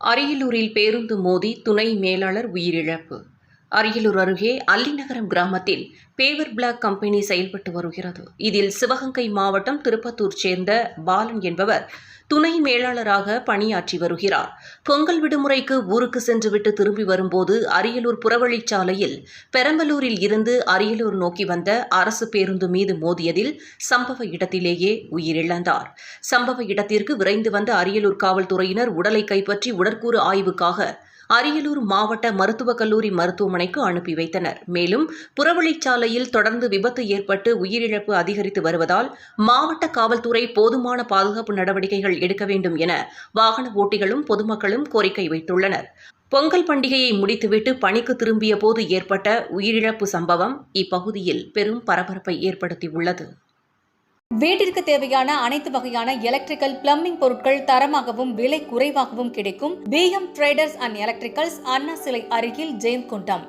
அரியலூரில் பேருந்து மோதி துணை மேலாளர் உயிரிழப்பு. அரியலூர் அருகே அல்லிநகரம் கிராமத்தில் பேவர் பிளாக் கம்பெனி செயல்பட்டு வருகிறது. இதில் சிவகங்கை மாவட்டம் திருப்பத்தூர் சேர்ந்த பாலன் என்பவர் துணை மேலாளராக பணியாற்றி வருகிறார். பொங்கல் விடுமுறைக்கு ஊருக்கு சென்றுவிட்டு திரும்பி வரும்போது அரியலூர் புறவழிச்சாலையில் பெரம்பலூரில் இருந்து அரியலூர் நோக்கி வந்த அரசு பேருந்து மீது மோதியதில் சம்பவ இடத்திலேயே உயிரிழந்தார். சம்பவ இடத்திற்கு விரைந்து வந்த அரியலூர் காவல்துறையினர் உடலை கைப்பற்றி உடற்கூறு ஆய்வுக்காக அரியலூர் மாவட்ட மருத்துவக் கல்லூரி மருத்துவமனைக்கு அனுப்பி வைத்தனர். மேலும் புறவழிச்சாலையில் தொடர்ந்து விபத்து ஏற்பட்டு உயிரிழப்பு அதிகரித்து வருவதால் மாவட்ட காவல்துறை போதுமான பாதுகாப்பு நடவடிக்கைகள் எடுக்க வேண்டும் என வாகன ஓட்டிகளும் பொதுமக்களும் கோரிக்கை வைத்துள்ளனர். பொங்கல் பண்டிகையை முடித்துவிட்டு பணிக்கு திரும்பிய போது ஏற்பட்ட உயிரிழப்பு சம்பவம் இப்பகுதியில் பெரும் பரபரப்பை ஏற்படுத்தியுள்ளது. வீட்டிற்கு தேவையான அனைத்து வகையான எலக்ட்ரிக்கல் பிளம்பிங் பொருட்கள் தரமாகவும் விலை குறைவாகவும் கிடைக்கும். PM traders and electricals Anna சிலை அருகில் ஜெயங்கொண்டம்.